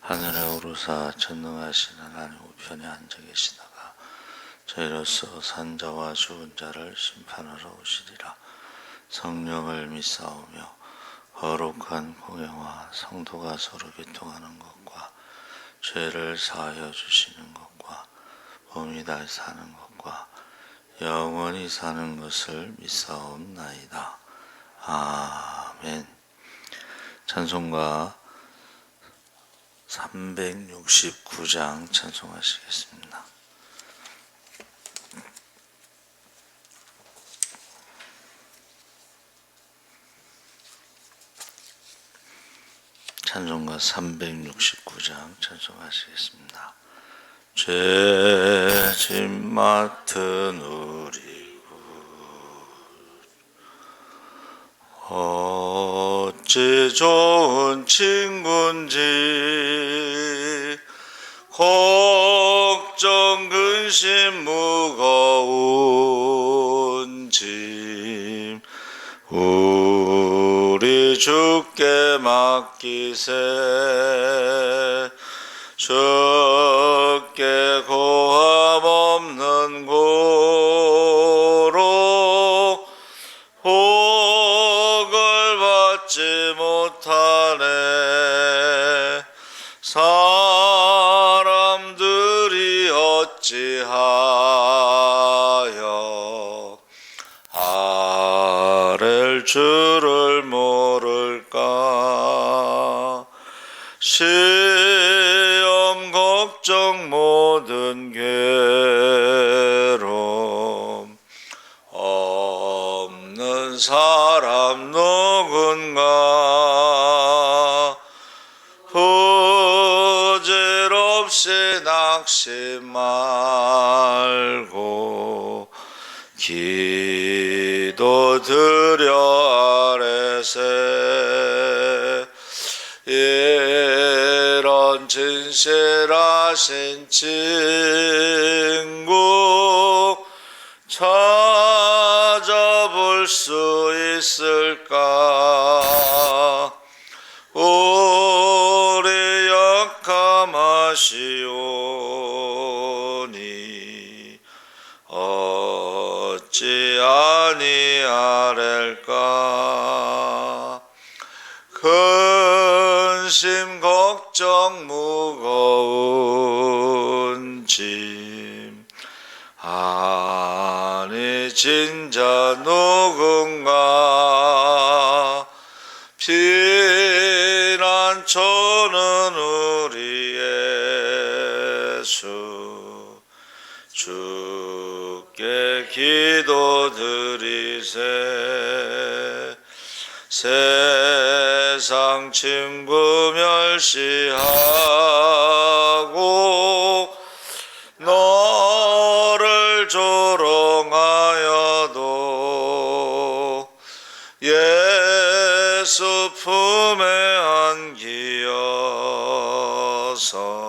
하늘에 오르사 전능하신 하나님 우편에 앉아 계시다가 저희로서 산자와 죽은 자를 심판하러 오시리라 성령을 믿사오며 거룩한 공예와 성도가 서로 교통하는 것과 죄를 사하여 주시는 것과 몸이 다시 사는 것과 영원히 사는 것을 믿사옵나이다. 아멘. 찬송가 369장 찬송하시겠습니다. 찬송가 369장 찬송하시겠습니다. 죄짐 맡은 우리 굿 어찌 좋은 친군지 걱정 근심 무거운 짐. 우리 주께 맡기세. 주 시험 걱정 모든 괴로움. 없는 사람 누군가 부질없이 낙심 말고 기 이런 진실하신 친구 찾아볼 수 있을까? 우리 약함하시오니 어찌 아니 친구 멸시하고 너를 조롱하여도 예수 품에 안기어서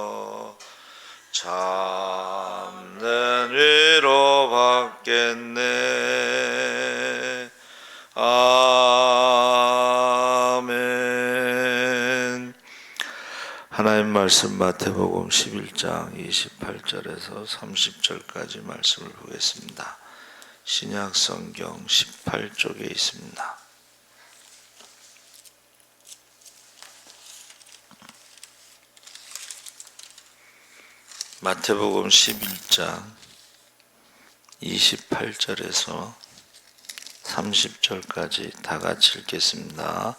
말씀 마태복음 11장 28절에서 30절까지 말씀을 보겠습니다. 신약 성경 18쪽에 있습니다. 마태복음 11장 28절에서 30절까지 다 같이 읽겠습니다.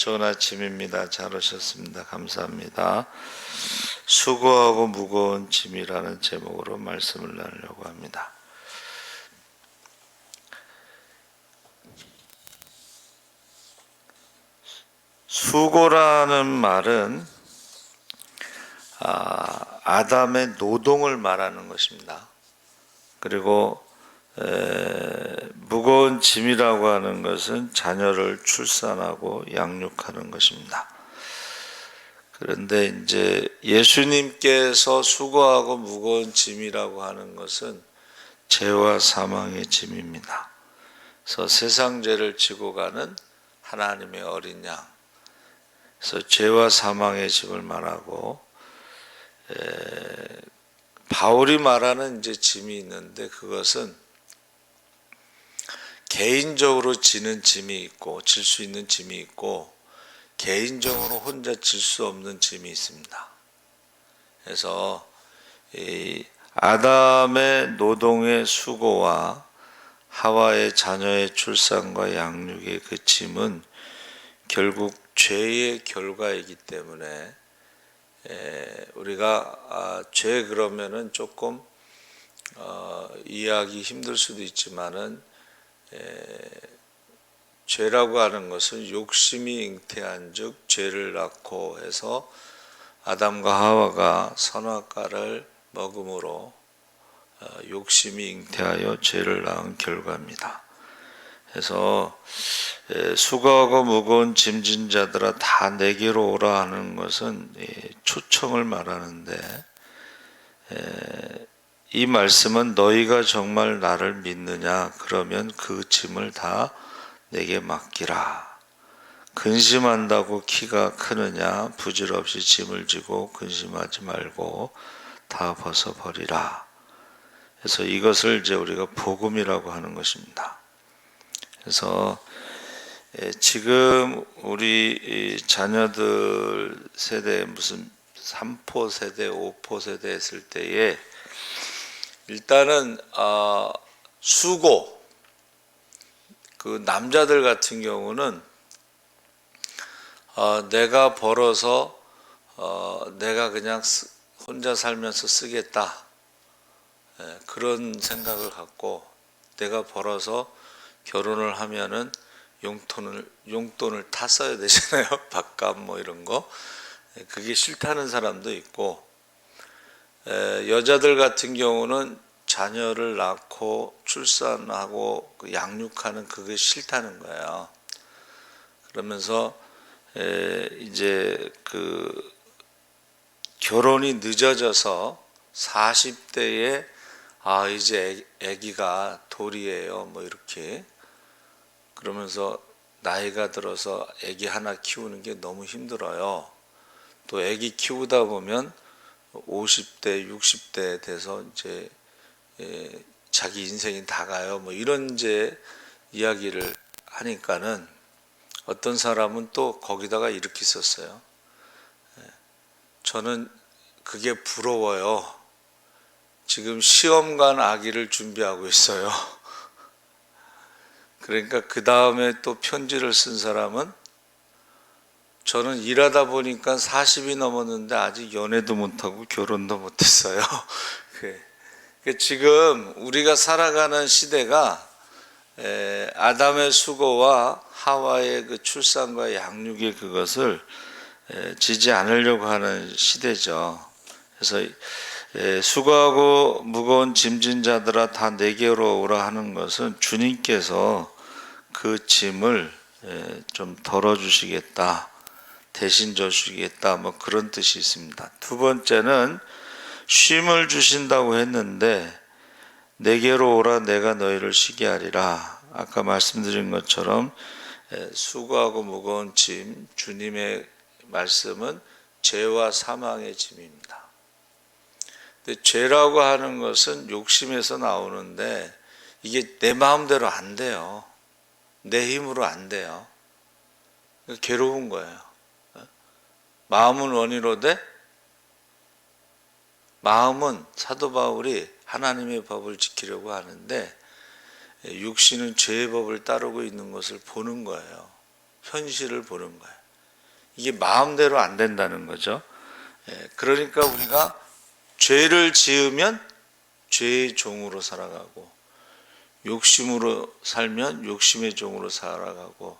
좋은 아침입니다. 잘 오셨습니다. 감사합니다. 수고하고 무거운 짐이라는 제목으로 말씀을 나누려고 합니다. 수고라는 말은 아, 아담의 노동을 말하는 것입니다. 그리고 에, 무거운 짐이라고 하는 것은 자녀를 출산하고 양육하는 것입니다. 그런데 이제 예수님께서 수고하고 무거운 짐이라고 하는 것은 죄와 사망의 짐입니다. 그래서 세상 죄를 지고 가는 하나님의 어린 양. 그래서 죄와 사망의 짐을 말하고 에, 바울이 말하는 이제 짐이 있는데 그것은 개인적으로 지는 짐이 있고 질 수 있는 짐이 있고 개인적으로 혼자 질 수 없는 짐이 있습니다. 그래서 이 아담의 노동의 수고와 하와의 자녀의 출산과 양육의 그 짐은 결국 죄의 결과이기 때문에 에, 우리가 아, 죄 그러면은 조금 어, 이해하기 힘들 수도 있지만은 에, 죄라고 하는 것은 욕심이 잉태한 즉 죄를 낳고 해서 아담과 하와가 선악과를 먹음으로 어, 욕심이 잉태하여 죄를 낳은 결과입니다. 그래서 에, 수고하고 무거운 짐진 자들아 다 내게로 오라 하는 것은 이 초청을 말하는데 에, 이 말씀은 너희가 정말 나를 믿느냐 그러면 그 짐을 다 내게 맡기라. 근심한다고 키가 크느냐 부질없이 짐을 지고 근심하지 말고 다 벗어버리라. 그래서 이것을 이제 우리가 복음이라고 하는 것입니다. 그래서 예, 지금 우리 이 자녀들 세대 무슨 3포 세대, 5포 세대 했을 때에 일단은 아, 수고. 그 남자들 같은 경우는 어, 내가 벌어서 어, 내가 그냥 쓰, 혼자 살면서 쓰겠다. 예, 그런 생각을 갖고 내가 벌어서 결혼을 하면은 용돈을 용돈을 타 써야 되잖아요. 밥값 뭐 이런 거. 예, 그게 싫다는 사람도 있고. 에, 여자들 같은 경우는 자녀를 낳고 출산하고 그 양육하는 그게 싫다는 거예요. 그러면서 에, 이제 그 결혼이 늦어져서 40대에 아 이제 애- 아기가 돌이에요 뭐 이렇게 그러면서 나이가 들어서 아기 하나 키우는 게 너무 힘들어요. 또 아기 키우다 보면 50대, 60대 돼서 이제 예, 자기 인생이 다 가요. 뭐 이런 이제 이야기를 하니까는 어떤 사람은 또 거기다가 이렇게 썼어요. 예, 저는 그게 부러워요. 지금 시험 간 아기를 준비하고 있어요. 그러니까 그 다음에 또 편지를 쓴 사람은 저는 일하다 보니까 40이 넘었는데 아직 연애도 못하고 결혼도 못했어요. 그- 그 지금 우리가 살아가는 시대가 에, 아담의 수고와 하와의 그 출산과 양육의 그것을 에, 지지 않으려고 하는 시대죠. 그래서 에, 수고하고 무거운 짐진 자들아 다 내게로 오라 하는 것은 주님께서 그 짐을 에, 좀 덜어주시겠다. 대신 져주시겠다 뭐 그런 뜻이 있습니다. 두 번째는 쉼을 주신다고 했는데 내게로 오라 내가 너희를 쉬게 하리라. 아까 말씀드린 것처럼 에, 수고하고 무거운 짐 주님의 말씀은 죄와 사망의 짐입니다. 근데 죄라고 하는 것은 욕심에서 나오는데 이게 내 마음대로 안 돼요. 내 힘으로 안 돼요. 괴로운 거예요. 마음은 원이로 돼 마음은 사도 바울이 하나님의 법을 지키려고 하는데 육신은 죄의 법을 따르고 있는 것을 보는 거예요. 현실을 보는 거예요. 이게 마음대로 안 된다는 거죠. 예, 그러니까 우리가 죄를 지으면 죄의 종으로 살아가고 욕심으로 살면 욕심의 종으로 살아가고 예,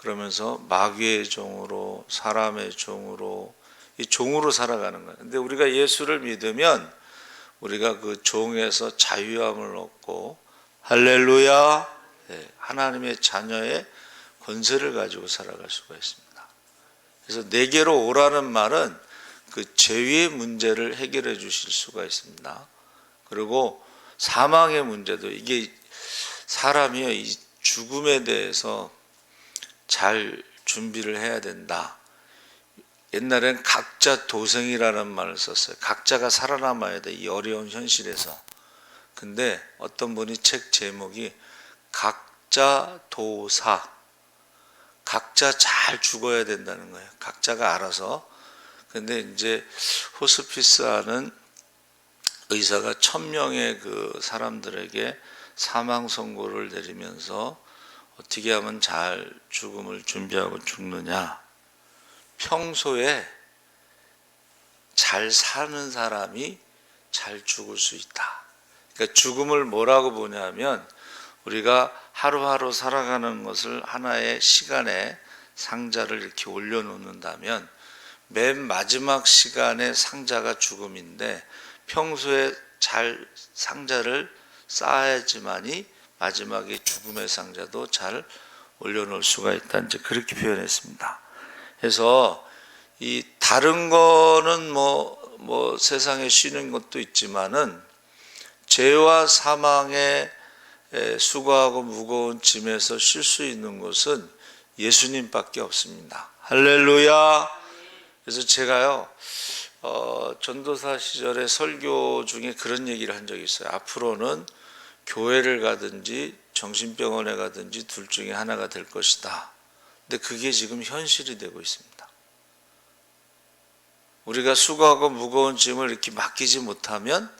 그러면서 마귀의 종으로 사람의 종으로 이 종으로 살아가는 거예요. 근데 우리가 예수를 믿으면 우리가 그 종에서 자유함을 얻고 할렐루야 예, 하나님의 자녀의 권세를 가지고 살아갈 수가 있습니다. 그래서 내게로 오라는 말은 그 죄의 문제를 해결해 주실 수가 있습니다. 그리고 사망의 문제도 이게 사람이 이 죽음에 대해서 잘 준비를 해야 된다. 옛날엔 각자 도생이라는 말을 썼어요. 각자가 살아남아야 돼. 이 어려운 현실에서. 근데 어떤 분이 책 제목이 각자 도사. 각자 잘 죽어야 된다는 거예요. 각자가 알아서. 근데 이제 호스피스 하는 의사가 천 명의 그 사람들에게 사망 선고를 내리면서 어떻게 하면 잘 죽음을 준비하고 죽느냐. 평소에 잘 사는 사람이 잘 죽을 수 있다. 그러니까 죽음을 뭐라고 보냐면 우리가 하루하루 살아가는 것을 하나의 시간에 상자를 이렇게 올려놓는다면 맨 마지막 시간에 상자가 죽음인데 평소에 잘 상자를 쌓아야지만이 마지막에 죽음의 상자도 잘 올려놓을 수가 있다. 이제 그렇게 표현했습니다. 그래서 이 다른 거는 뭐, 뭐 세상에 쉬는 것도 있지만은 죄와 사망의 에, 수고하고 무거운 짐에서 쉴 수 있는 것은 예수님밖에 없습니다. 할렐루야. 그래서 제가요, 어, 전도사 시절에 설교 중에 그런 얘기를 한 적이 있어요. 앞으로는 교회를 가든지 정신병원에 가든지 둘 중에 하나가 될 것이다. 근데 그게 지금 현실이 되고 있습니다. 우리가 수고하고 무거운 짐을 이렇게 맡기지 못하면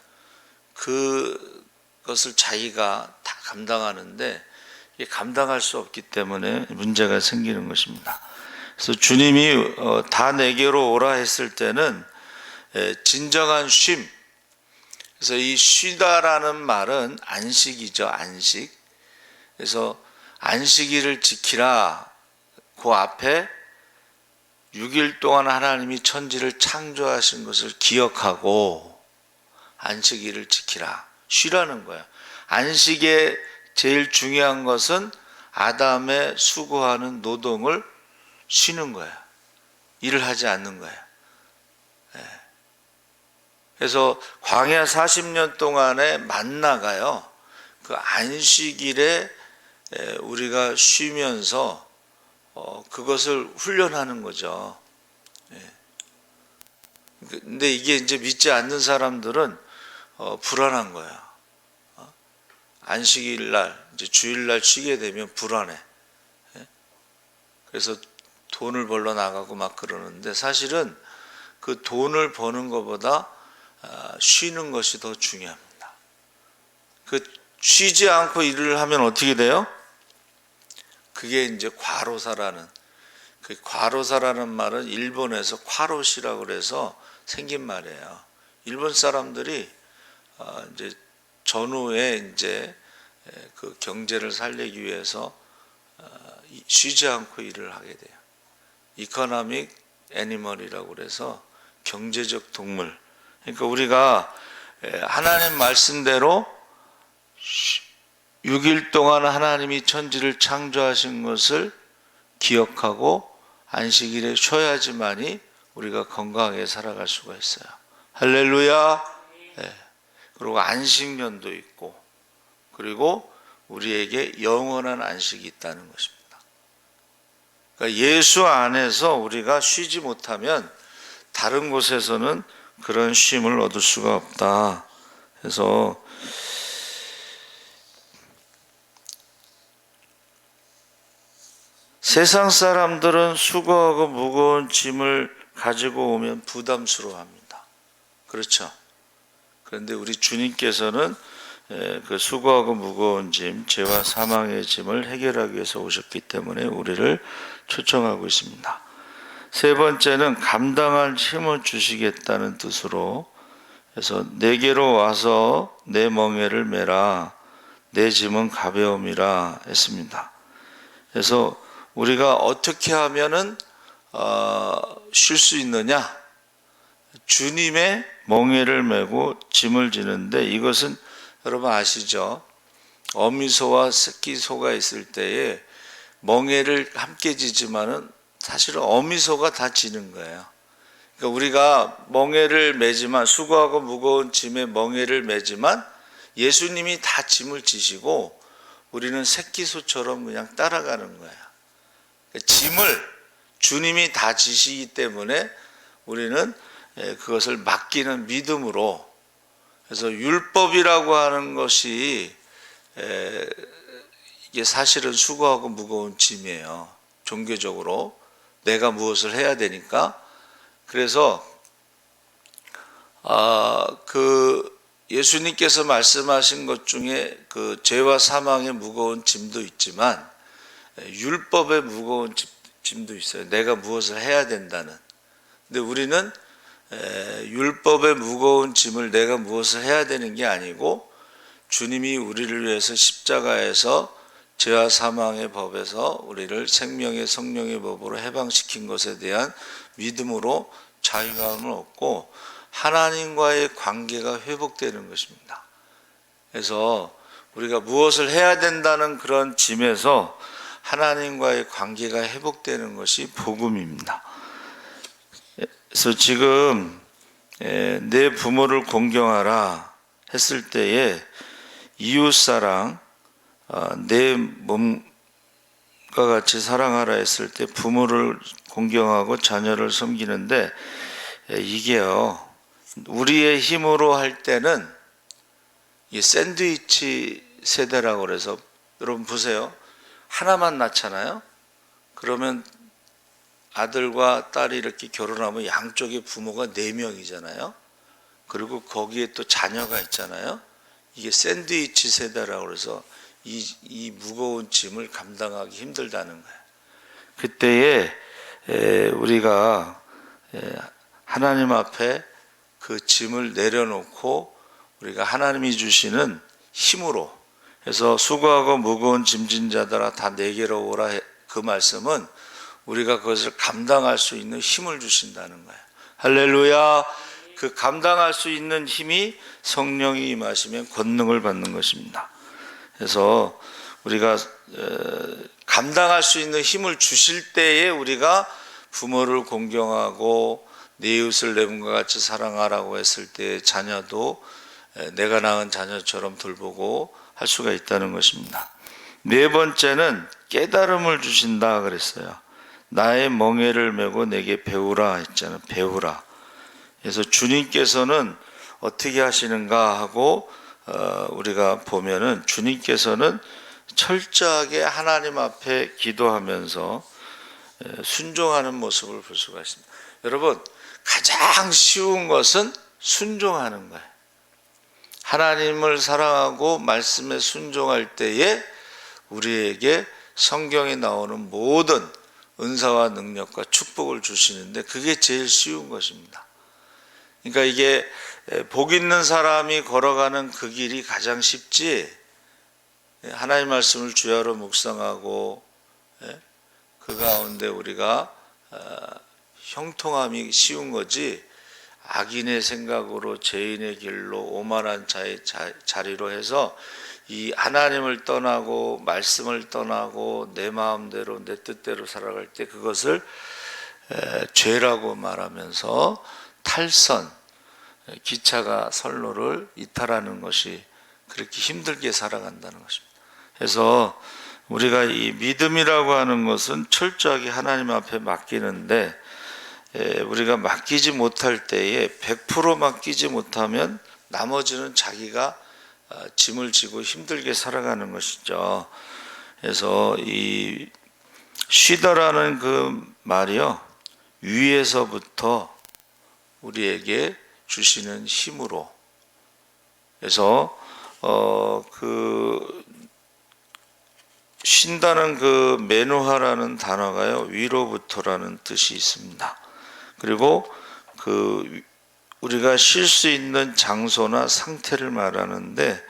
그것을 자기가 다 감당하는데 감당할 수 없기 때문에 문제가 생기는 것입니다. 그래서 주님이 어, 다 내게로 오라 했을 때는 에, 진정한 쉼. 그래서 이 쉬다라는 말은 안식이죠, 안식. 그래서 안식일을 지키라. 그 앞에 6일 동안 하나님이 천지를 창조하신 것을 기억하고 안식일을 지키라. 쉬라는 거야. 안식에 제일 중요한 것은 아담의 수고하는 노동을 쉬는 거야. 일을 하지 않는 거야. 예. 그래서 광야 40년 동안에 만나가요. 그 안식일에 예, 우리가 쉬면서 어, 그것을 훈련하는 거죠. 예. 근데 이게 이제 믿지 않는 사람들은 어, 불안한 거야. 어? 안식일 날, 이제 주일 날 쉬게 되면 불안해. 예? 그래서 돈을 벌러 나가고 막 그러는데 사실은 그 돈을 버는 것보다 아, 쉬는 것이 더 중요합니다. 그 쉬지 않고 일을 하면 어떻게 돼요? 그게 이제 과로사라는 그 과로사라는 말은 일본에서 과로시라고 그래서 생긴 말이에요. 일본 사람들이 어, 이제 전후에 이제 그 경제를 살리기 위해서 어, 쉬지 않고 일을 하게 돼요. 이코노믹 애니멀이라고 그래서 경제적 동물. 그러니까 우리가 하나님 말씀대로 6일 동안 하나님이 천지를 창조하신 것을 기억하고 안식일에 쉬어야지만이 우리가 건강하게 살아갈 수가 있어요. 할렐루야. 네. 그리고 안식년도 있고 그리고 우리에게 영원한 안식이 있다는 것입니다. 그러니까 예수 안에서 우리가 쉬지 못하면 다른 곳에서는 그런 쉼을 얻을 수가 없다. 그래서 세상 사람들은 수고하고 무거운 짐을 가지고 오면 부담스러워합니다. 그렇죠. 그런데 우리 주님께서는 에, 그 수고하고 무거운 짐, 죄와 사망의 짐을 해결하기 위해서 오셨기 때문에 우리를 초청하고 있습니다. 세 번째는 감당할 힘을 주시겠다는 뜻으로 그래서 내게로 와서 내 멍에를 메라 내 짐은 가벼움이라 했습니다. 그래서 우리가 어떻게 하면은 어, 쉴수 있느냐? 주님의 멍에를 메고 짐을 지는데 이것은 여러분 아시죠? 어미소와 새끼소가 있을 때에 멍에를 함께 지지만은 사실은 어미소가 다 지는 거예요. 그러니까 우리가 멍에를 매지만 수고하고 무거운 짐에 멍에를 매지만 예수님이 다 짐을 지시고 우리는 새끼소처럼 그냥 따라가는 거예요. 그러니까 짐을 주님이 다 지시기 때문에 우리는 예, 그것을 맡기는 믿음으로 그래서 율법이라고 하는 것이 에, 이게 사실은 수고하고 무거운 짐이에요. 종교적으로 내가 무엇을 해야 되니까 그래서 아 그 예수님께서 말씀하신 것 중에 그 죄와 사망의 무거운 짐도 있지만 에, 율법의 무거운 짐- 짐도 있어요. 내가 무엇을 해야 된다는. 근데 우리는 에, 율법의 무거운 짐을 내가 무엇을 해야 되는 게 아니고 주님이 우리를 위해서 십자가에서 죄와 사망의 법에서 우리를 생명의 성령의 법으로 해방시킨 것에 대한 믿음으로 자유감을 얻고 하나님과의 관계가 회복되는 것입니다. 그래서 우리가 무엇을 해야 된다는 그런 짐에서 하나님과의 관계가 회복되는 것이 복음입니다. 그래서 지금 에, 내 부모를 공경하라 했을 때에 이웃 사랑 아, 내 몸과 같이 사랑하라 했을 때 부모를 공경하고 자녀를 섬기는데 에, 이게요 우리의 힘으로 할 때는 이 샌드위치 세대라고 그래서 여러분 보세요 하나만 낳잖아요 그러면 아들과 딸이 이렇게 결혼하면 양쪽에 부모가 네 명이잖아요. 그리고 거기에 또 자녀가 있잖아요. 이게 샌드위치 세대라고 그래서 이, 이 무거운 짐을 감당하기 힘들다는 거예요. 그때에 에, 우리가 에, 하나님 앞에 그 짐을 내려놓고 우리가 하나님이 주시는 힘으로 해서 수고하고 무거운 짐진 자들아 다 내게로 오라 해- 그 말씀은 우리가 그것을 감당할 수 있는 힘을 주신다는 거예요. 할렐루야. 그 감당할 수 있는 힘이 성령이 임하시면 권능을 받는 것입니다. 그래서 우리가 어, 감당할 수 있는 힘을 주실 때에 우리가 부모를 공경하고 내 이웃을 내 몸과 같이 사랑하라고 했을 때 자녀도 에, 내가 낳은 자녀처럼 돌보고 할 수가 있다는 것입니다. 네 번째는 깨달음을 주신다 그랬어요. 나의 멍에를 메고 내게 배우라 했잖아요. 배우라. 그래서 주님께서는 어떻게 하시는가 하고 어, 우리가 보면은 주님께서는 철저하게 하나님 앞에 기도하면서 에, 순종하는 모습을 볼 수가 있습니다. 여러분 가장 쉬운 것은 순종하는 거예요. 하나님을 사랑하고 말씀에 순종할 때에 우리에게 성경에 나오는 모든 은사와 능력과 축복을 주시는데 그게 제일 쉬운 것입니다. 그러니까 이게 복 있는 사람이 걸어가는 그 길이 가장 쉽지 하나님 말씀을 주야로 묵상하고 예? 그 가운데 우리가 어, 형통함이 쉬운 거지 악인의 생각으로 죄인의 길로 오만한 자의 자- 자리로 해서 이 하나님을 떠나고 말씀을 떠나고 내 마음대로 내 뜻대로 살아갈 때 그것을 에, 죄라고 말하면서 탈선 에, 기차가 선로를 이탈하는 것이 그렇게 힘들게 살아간다는 것입니다. 그래서 우리가 이 믿음이라고 하는 것은 철저하게 하나님 앞에 맡기는데 에, 우리가 맡기지 못할 때에 100% 맡기지 못하면 나머지는 자기가 어, 짐을 지고 힘들게 살아가는 것이죠. 그래서 이 쉬다라는 그 말이요 위에서부터 우리에게 주시는 힘으로 그래서 어 그 쉰다는 그 메노하라는 단어가요 위로부터라는 뜻이 있습니다. 그리고 그 우리가 쉴 수 있는 장소나 상태를 말하는데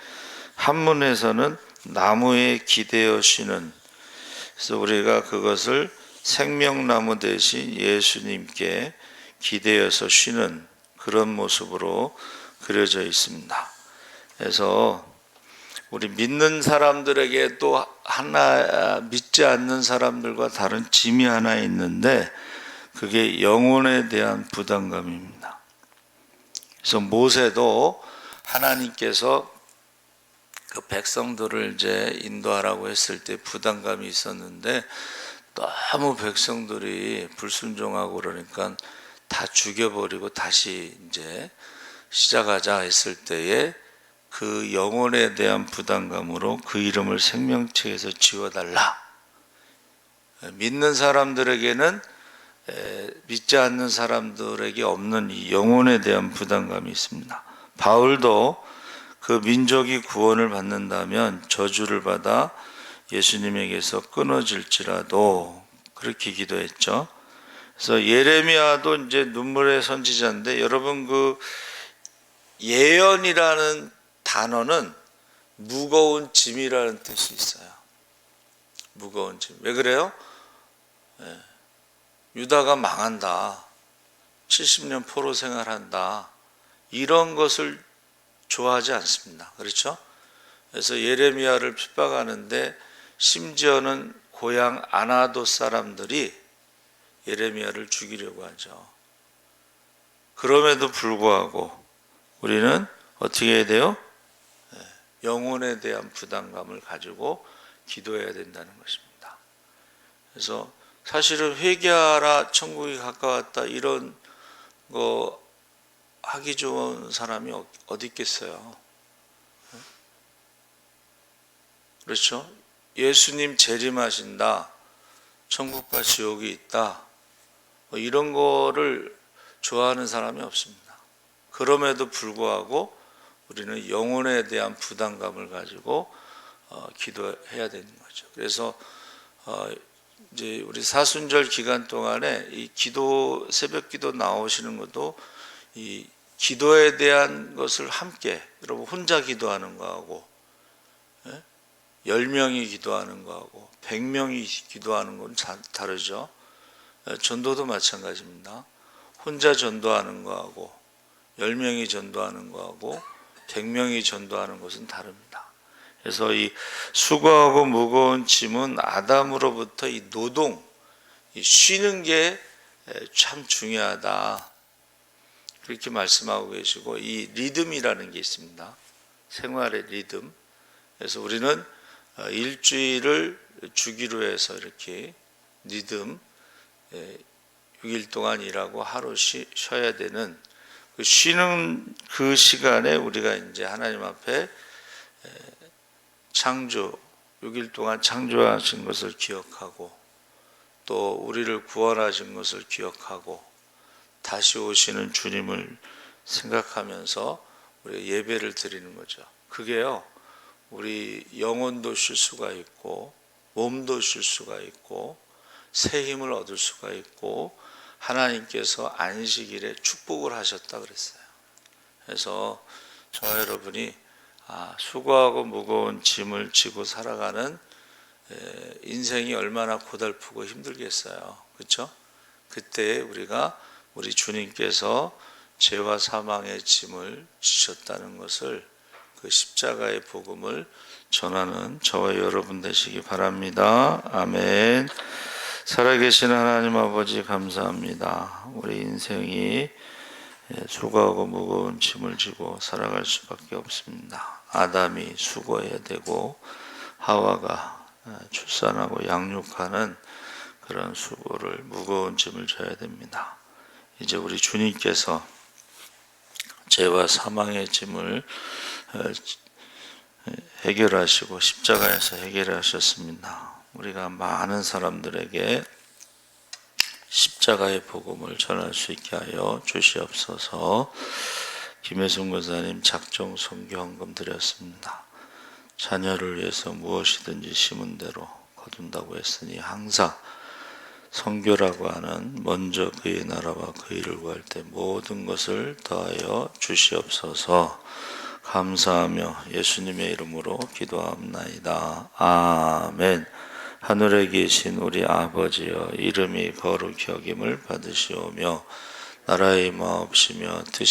한문에서는 나무에 기대어 쉬는 그래서 우리가 그것을 생명나무 대신 예수님께 기대어서 쉬는 그런 모습으로 그려져 있습니다. 그래서 우리 믿는 사람들에게 또 하나 믿지 않는 사람들과 다른 짐이 하나 있는데 그게 영혼에 대한 부담감입니다. 그래서 모세도 하나님께서 그 백성들을 이제 인도하라고 했을 때 부담감이 있었는데 너무 백성들이 불순종하고 그러니까 다 죽여버리고 다시 이제 시작하자 했을 때에 그 영혼에 대한 부담감으로 그 이름을 생명책에서 지워달라. 믿는 사람들에게는 에, 믿지 않는 사람들에게 없는 이 영혼에 대한 부담감이 있습니다. 바울도 그 민족이 구원을 받는다면 저주를 받아 예수님에게서 끊어질지라도 그렇게 기도했죠. 그래서 예레미야도 이제 눈물의 선지자인데 여러분 그 예언이라는 단어는 무거운 짐이라는 뜻이 있어요. 무거운 짐. 왜 그래요? 예. 유다가 망한다. 70년 포로 생활한다. 이런 것을 좋아하지 않습니다. 그렇죠? 그래서 예레미야를 핍박하는데 심지어는 고향 아나도 사람들이 예레미야를 죽이려고 하죠. 그럼에도 불구하고 우리는 어떻게 해야 돼요? 예, 영혼에 대한 부담감을 가지고 기도해야 된다는 것입니다. 그래서 사실은 회개하라 천국이 가까웠다 이런 거 하기 좋은 사람이 어- 어디 있겠어요? 그렇죠? 예수님 재림하신다. 천국과 지옥이 있다. 뭐 이런 거를 좋아하는 사람이 없습니다. 그럼에도 불구하고 우리는 영혼에 대한 부담감을 가지고 어, 기도해야 되는 거죠. 그래서 어, 이제 우리 사순절 기간 동안에 이 기도 새벽 기도 나오시는 것도 이 기도에 대한 것을 함께 여러분 혼자 기도하는 거하고 예? 10명이 기도하는 거하고 100명이 기도하는 건 자- 다르죠. 예, 전도도 마찬가지입니다. 혼자 전도하는 거하고 10명이 전도하는 거하고 100명이 전도하는 것은 다릅니다. 그래서 이 수고하고 무거운 짐은 아담으로부터 이 노동, 이 쉬는 게 참 중요하다. 그렇게 말씀하고 계시고 이 리듬이라는 게 있습니다. 생활의 리듬. 그래서 우리는 어, 일주일을 주기로 해서 이렇게 리듬 6일 동안 일하고 하루 쉬, 쉬어야 되는 그 쉬는 그 시간에 우리가 이제 하나님 앞에 창조 6일 동안 창조하신 것을 기억하고 또 우리를 구원하신 것을 기억하고 다시 오시는 주님을 생각하면서 우리 예배를 드리는 거죠. 그게요. 우리 영혼도 쉴 수가 있고 몸도 쉴 수가 있고 새 힘을 얻을 수가 있고 하나님께서 안식일에 축복을 하셨다 그랬어요. 그래서 저와 여러분이 아, 수고하고 무거운 짐을 지고 살아가는 에, 인생이 얼마나 고달프고 힘들겠어요. 그렇죠? 그때 우리가 우리 주님께서 죄와 사망의 짐을 지셨다는 것을 그 십자가의 복음을 전하는 저와 여러분 되시기 바랍니다. 아멘. 살아계신 하나님 아버지 감사합니다. 우리 인생이 수고하고 무거운 짐을 지고 살아갈 수밖에 없습니다. 아담이 수고해야 되고 하와가 출산하고 양육하는 그런 수고를 무거운 짐을 져야 됩니다. 이제 우리 주님께서 죄와 사망의 짐을 어, 해결하시고 십자가에서 해결하셨습니다. 우리가 많은 사람들에게 십자가의 복음을 전할 수 있게 하여 주시옵소서. 김혜순 권사님 작정 선교 헌금 드렸습니다. 자녀를 위해서 무엇이든지 심은 대로 거둔다고 했으니 항상 선교라고 하는 먼저 그의 나라와 그 일을 구할 때 모든 것을 더하여 주시옵소서 감사하며 예수님의 이름으로 기도합나이다. 아멘. 하늘에 계신 우리 아버지여 이름이 거룩히 여김을 받으시오며 나라의 마옵시며 뜻이